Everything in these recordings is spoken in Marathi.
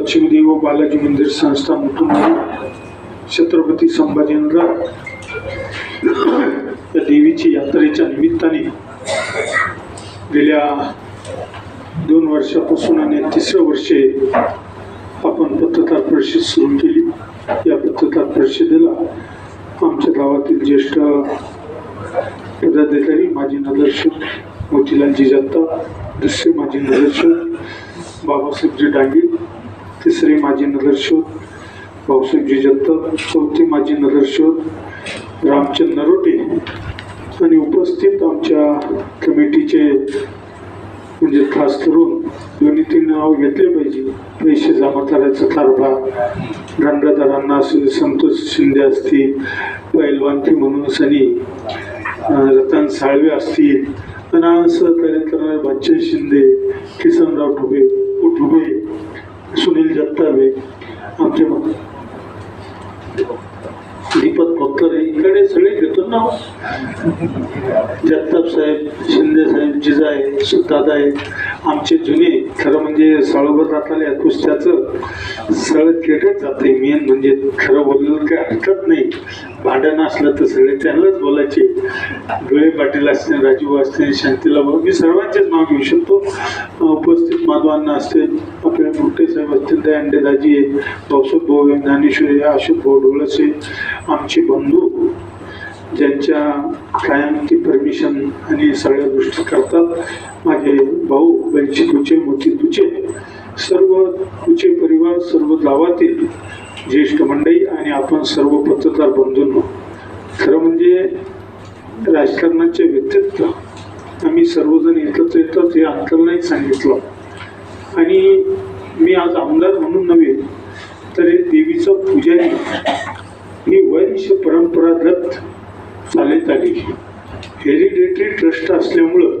लक्ष्मीदेव बालाजी मंदिर संस्था मुठून छत्रपती संभाजीनगर. या देवीची यात्रेच्या निमित्ताने गेल्या दोन वर्षापासून आणि तिसरं वर्षे आपण पत्रकार परिषद सुरू केली. या पत्रकार परिषदेला आमच्या गावातील ज्येष्ठ पदाधिकारी माजी नगरसेवक मोतीलालजी जगताप दुसरे माजी नगरसेवक बाबासाहेबजी डांगे तिसरे माजी नगरसेवक भाऊसाहेबजी जगताप. चौथे माजी नगरसेवक रामचंद नरोटे. आणि उपस्थित आमच्या कमिटीचे म्हणजे खास करून दोन्ही तीन नाव घेतले पाहिजे. पैसे जमा करायचा कारभार दंडदारांना असेल संतोष शिंदे असतील पैलवानकी म्हणून सनी रतन साळवे असतील आणि सहकार्य करणारे बच्चे शिंदे किसनराव ठुबे ठुबे सुनील जगतावे आमचे दीपक खोतकर इकडे सगळे घेतो ना. जगताप साहेब शिंदे साहेब जिजाय दादा आहेत आमचे जुने खरं म्हणजे सळोबर राहताले कुस्त्याचं सळ केटत जाते. मेन म्हणजे खरं बोललेलं काही हरकत नाही. भांडण असलं तर सगळे त्यांनाच बोलायचे. डोळे पाटील असतील राजीव असतील शांतीला भाऊ मी सर्वांचेच नाव घेऊ शकतो. उपस्थित माधवांना असतील आपले मोठे साहेब असतील त्या अंडेदाजी आहे भाऊसाहेब भाऊ ज्ञानेश्वर अशोक भाऊ डोळसे आमचे बंधू ज्यांच्या कायमची परमिशन आणि सगळ्या गोष्टी करतात माझे भाऊ बंची तुचे मोठी तुचे सर्व तुचे परिवार सर्व गावातील ज्येष्ठ मंडळी आणि आपण सर्व पत्रकार बंधूंना खरं म्हणजे राजकारणाच्या व्यतिरिक्त आम्ही सर्वजण एकत्र येतात हे अंकल सांगितलं. आणि मी आज आमदार म्हणून नव्हे तर हे देवीचं पूजारी ही वंश परंपरागत चालत आली. हेरिडेटरी ट्रस्ट असल्यामुळं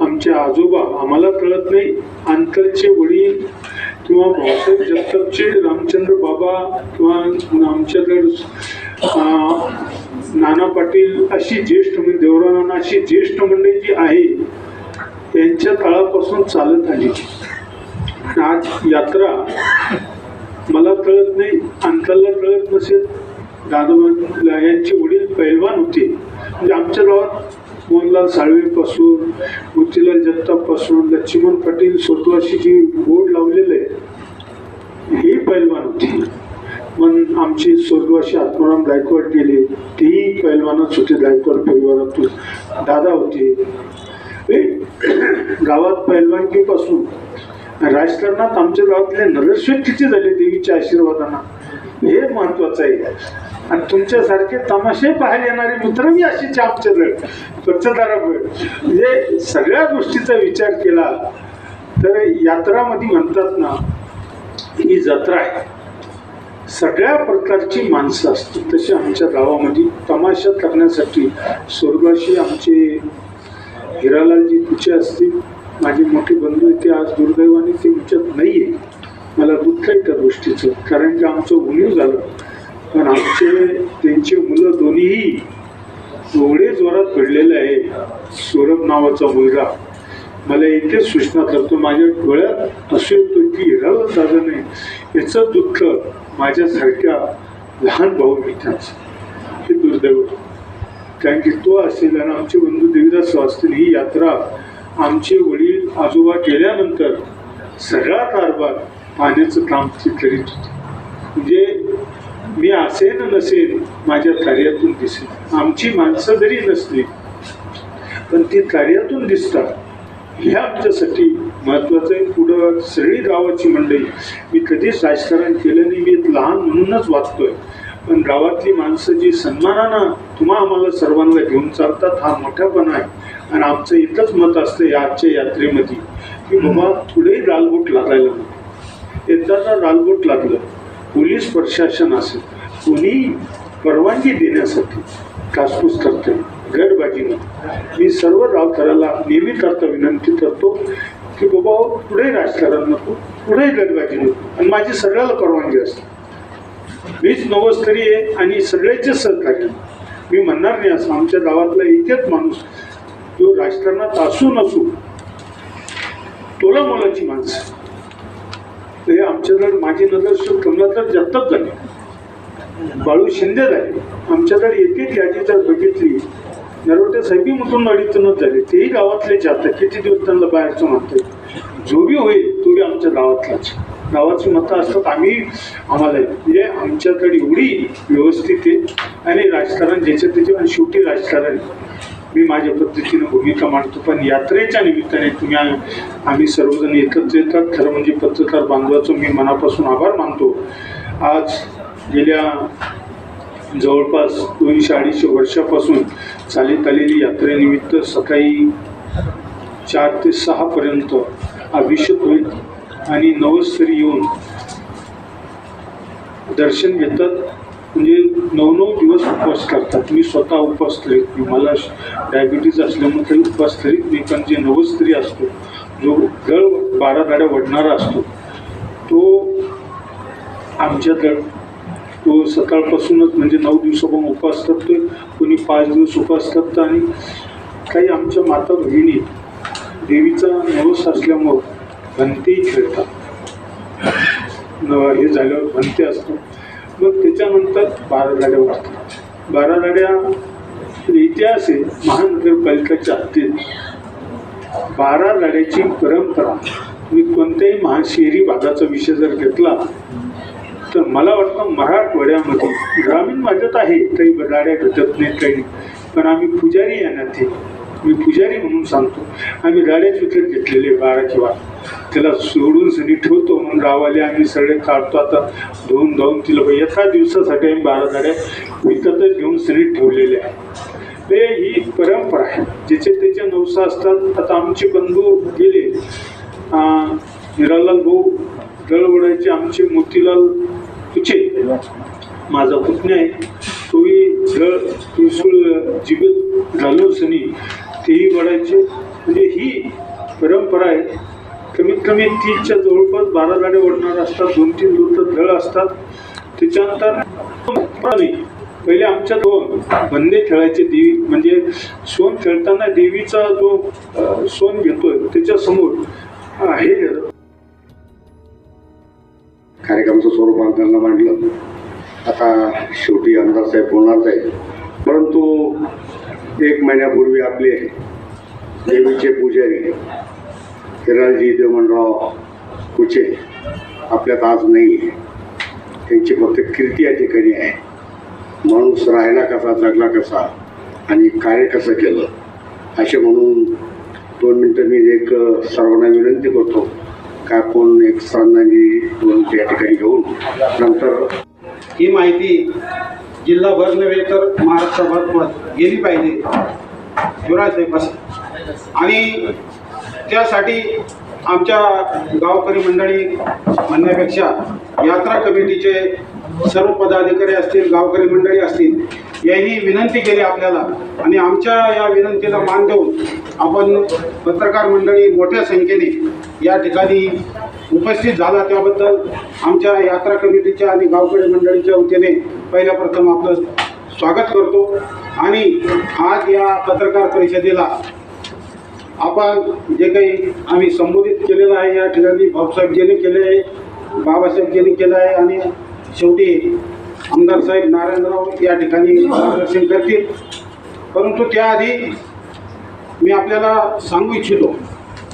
आमचे आजोबा आम्हाला कळत नाही. अंतरचे वडील किंवा भाऊसाहेब जगतापचे रामचंद्र बाबा किंवा आमच्याकडे नाना पाटील अशी ज्येष्ठ म्हणजे देवरा अशी ज्येष्ठ मंडळी जी आहे त्यांच्या काळापासून चालत आली. आज यात्रा मला कळत नाही अंतरला कळत नसेल. दादा यांचे वडील पैलवान होते. म्हणजे आमच्या गावात मोहनलाल साळवेपासून मोतीलाल जगतापपासून लक्ष्मण पाटील स्वर्गवासी जी बोर्ड लावलेलं आहे हे पैलवान होती. मग आमचे स्वर्गवासी आत्माराम गायकवाड गेले तेही पैलवानच होते गायकवाड परिवारातून. दादा होते. हे गावात पैलवानकीपासून राजकारणात आमच्या गावातले नगरसेवक किती झाले देवीच्या आशीर्वादांना. हे महत्वाचं आहे. आणि तुमच्यासारखे तमाशे पाहायला येणारे मित्र मी अशी आमच्याकडे पत्रकारामुळे म्हणजे सगळ्या गोष्टीचा विचार केला तर यात्रामध्ये म्हणतात ना ही जत्रा आहे. सगळ्या प्रकारची माणसं असतात. तशी आमच्या गावामध्ये तमाशा करण्यासाठी स्वर्गाशी आमचे हिरालालजी तुचे असतील. माझे मोठे बंधू ते आज दुर्दैवाने ते आमच्यात नाही आहे मला दुःख आहे त्या गोष्टीचं कारण की आमचं उणीव झालं. पण आमचे त्यांचे मुलं दोन्हीही एवढे जोरात पडलेले आहे. सौरभ नावाचा मुलगा. मला इतकेच सूचना करतो माझ्या डोळ्यात असेल तो की हिराला दादा नाही याचं दुःख माझ्यासारख्या लहान भाऊ मित्राचं हे दुर्दैव कारण की तो असेल आणि आमचे बंधू देवीदास असतील ही यात्रा आमचे वडील आजोबा गेल्यानंतर सगळा कारभार पाण्याचं काम ते करीत होते. म्हणजे मी असेन नसेन माझ्या कार्यातून दिसेन आमची माणसं जरी नसली पण ती कार्यातून दिसतात. हे आमच्यासाठी महत्वाचं आहे. पुढं सगळी गावाची मंडळी मी कधीच राजकारण केलं नाही. मी लहान म्हणूनच वाचतोय पण गावातली माणसं जी सन्मानानं तुम्हा आम्हाला सर्वांना घेऊन चालतात हा मोठ्यापणा आहे. आणि आमचं एकच मत असतं या आजच्या यात्रेमध्ये की बाबा पुढे लालबोट लागायला नको. एकदा रालबोट लागलं पोलीस प्रशासन असेल कोणी परवानगी देण्यासाठी कासपूस करते गैरबाजीनं मी सर्व गावकऱ्याला नेहमी करता विनंती करतो की बाबा पुढे राजकारण नको पुढे गैरबाजी नको. आणि माझी सगळ्याला परवानगी असते. मीच नवस्तरी आहे आणि सगळ्याचे सहकार्य मी म्हणणार नाही असं. आमच्या गावातला एकच माणूस जो राजकारणात असू नसू तोला मोलाची माणसं. हे आमच्याकडे माझी नजर सु- जास्तच जगताप झाली. बाळू शिंदे झाले. आमच्याकडे येते याची जर बघितली नरोटे साहेबी मुतून अडीतूनच झाले. तेही गावातले आता किती दिवस त्यांना बाहेरचं म्हणतोय जो बी होईल तो बी आमच्या गावातलाच. गावाची मतं असतात आम्ही आम्हाला म्हणजे आमच्याकडे एवढी व्यवस्थित आहे. आणि राजकारण ज्याच्या त्याच्या आणि शेवटी राजकारण. मी माझ्या पद्धतीनं भूमिका मांडतो पण यात्रेच्या निमित्ताने तुम्ही आम्ही आम्ही सर्वजण एकत्र येतात. खरं म्हणजे पत्रकार बांधवाचं मी मनापासून आभार मानतो. आज गेल्या जवळपास दोनशे अडीचशे वर्षापासून चालत आलेली यात्रेनिमित्त सकाळी चार ते सहापर्यंत अभिषेक होईल आणि नवस्तरी येऊन दर्शन घेतात. म्हणजे नऊ नऊ दिवस उपवास करतात. मी स्वतः उपवास करीत. नाही मला डायबिटीज असल्यामुळे तरी उपवास करीत नाही पण जे नवस्त्री असतो जो दळ बारा गाड्या वडणारा असतो तो आमच्याकडं तो सकाळपासूनच म्हणजे नऊ दिवसापासून उपवास करतोय. कोणी पाच दिवस उपवास करतं आणि काही आमच्या माता भगिनी देवीचा नवस असल्यामुळं भंतेही खेळतात. हे झाल्यावर भंते असतो. मग त्याच्यानंतर बारा लढ्या वाजतात बारा लढ्या इतिहास आहे महानगरपालिकेच्या हद्दीत. बारा लढ्याची परंपरा. मी कोणत्याही महाशहरी भागाचा विषय जर घेतला तर मला वाटतं मराठवाड्यामध्ये ग्रामीण भागात आहे काही गाड्या भेटत नाही काही पण आम्ही पुजारी येण्यात ना मी पुजारी म्हणून सांगतो. आम्ही गाड्याच विकत घेतलेले बारा किंवा त्याला सोडून सगळी ठेवतो म्हणून गावाले आम्ही सगळे काढतो. आता धुवून धावून तिला एका दिवसासाठी आम्ही बारा झाडे विकतच घेऊन सगळी ठेवलेल्या आहे ते ही परंपरा आहे. ज्याचे त्याचे नवसा असतात. आता आमचे बंधू गेले. अं, हिरालाल भाऊ दळवडाचे आमचे मोतीलाल तुचे. माझा पुतण्या आहे. तोही जळ तुळसूळ जीवित घालून सनी तेही वडायचे म्हणजे ही परंपरा आहे. कमीत कमी तीसच्या जवळपास बारा गाड्या ओढणार असतात दोन तीन दूर दळ असतात. त्याच्यानंतर पहिले आमच्या दोन बंदे खेळायचे देवी म्हणजे सोन खेळताना देवीचा जो सोन घेतोय त्याच्यासमोर अं, हे कार्यक्रमाचं स्वरूप त्यांना मांडलं. आता शेवटी आमदार साहेब बोलणारच आहे परंतु एक महिन्यापूर्वी आपले देवीचे पुजारी हिरालजी देवमनराव कुचे आपल्यात आज नाही. आहे त्यांची फक्त कीर्ती या ठिकाणी आहे. माणूस राहायला कसा जगला कसा आणि कार्य कसं केलं असे म्हणून दोन मिनटं मी एक सर्वांना विनंती करतो का कोण एक श्रद्धांजली दोन त्या ठिकाणी घेऊन नंतर ही माहिती जिल्हाभर नव्हे तर महाराष्ट्रभर गेली पाहिजे. शिवराज साहेब आणि त्यासाठी आमच्या गावकरी मंडळी म्हणण्यापेक्षा यात्रा कमिटीचे सर्व पदाधिकारी असतील गावकरी मंडळी असतील यांनी विनंती केली आपल्याला. आणि आमच्या या विनंतीला मान देऊन आपण पत्रकार मंडळी मोठ्या संख्येने या ठिकाणी उपस्थित झाला. त्याबद्दल आमच्या यात्रा कमिटीच्या आणि गावकरी मंडळीच्या वतीने पहिल्या प्रथम आपलं स्वागत करतो. आणि आज या पत्रकार परिषदेला आपण जे काही आम्ही संबोधित केलेलं आहे या ठिकाणी भाऊसाहेबजींनी केले आहे बाबासाहेबजींनी केलं आहे आणि शेवटी आमदार साहेब नारायणराव या ठिकाणी मार्गदर्शन करतील. परंतु त्याआधी मी आपल्याला सांगू इच्छितो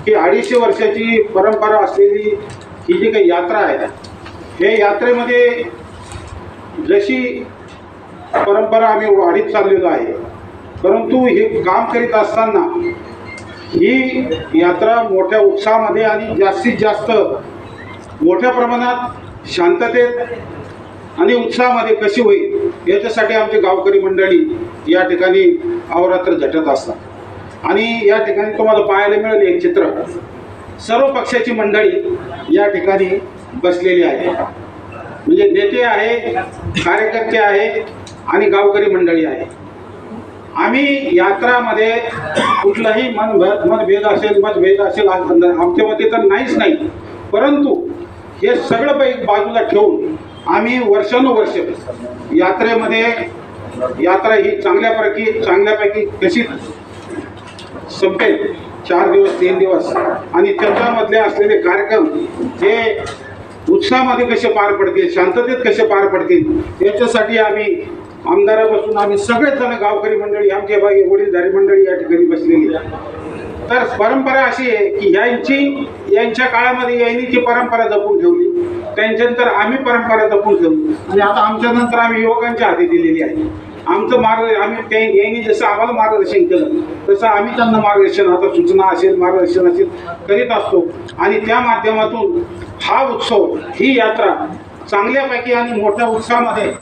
की अडीचशे वर्षाची परंपरा असलेली ही जी काही यात्रा आहे हे यात्रेमध्ये जशी परंपरा आम्ही वाढीत चाललेलो आहे परंतु हे काम करीत असताना ही यात्रा मोठ्या उत्साहामध्ये आणि जास्तीत जास्त मोठ्या प्रमाणात शांततेत आणि उत्साहामध्ये कशी होईल याच्यासाठी आमची गावकरी मंडळी या ठिकाणी अहोरात्र झटत असतात. आणि या ठिकाणी तुम्हाला पाहायला मिळेल एक चित्र. सर्व पक्षाची मंडळी या ठिकाणी बसलेली आहे म्हणजे नेते आहे कार्यकर्ते आहे आणि गावकरी मंडळी आहे आम्ही यात्रामध्ये कुठलाही मन मतभेद असेल मतभेद असेल आज आमच्यामध्ये तर नाहीच नाही. परंतु हे सगळं पैक बाजूला ठेवून आम्ही वर्षानुवर्ष यात्रेमध्ये यात्रा ही चांगल्यापैकी चांगल्यापैकी कशी संपेल? चार दिवस तीन दिवस. आणि त्याच्यामधले असलेले कार्यक्रम हे उत्साहामध्ये कसे पार पडतील शांततेत कसे पार पडतील याच्यासाठी आम्ही आमदारापासून आम्ही सगळेच जण गावकरी मंडळी आमचे बाई वडीलधारी मंडळी या ठिकाणी बसलेली तर परंपरा अशी आहे की यांची यांच्या काळामध्ये यांनी जी परंपरा जपून ठेवली. त्यांच्यानंतर आम्ही परंपरा जपून ठेवली. आणि आता आमच्या नंतर आम्ही युवकांच्या हाती दिलेली आहे. आमचं मार्गदर्शन आम्ही त्या यांनी जसं आम्हाला मार्गदर्शन केलं तसं आम्ही त्यांना मार्गदर्शन आता सूचना असेल मार्गदर्शन असेल करीत असतो. आणि त्या माध्यमातून हा उत्सव ही यात्रा चांगल्यापैकी आणि मोठ्या उत्साहामध्ये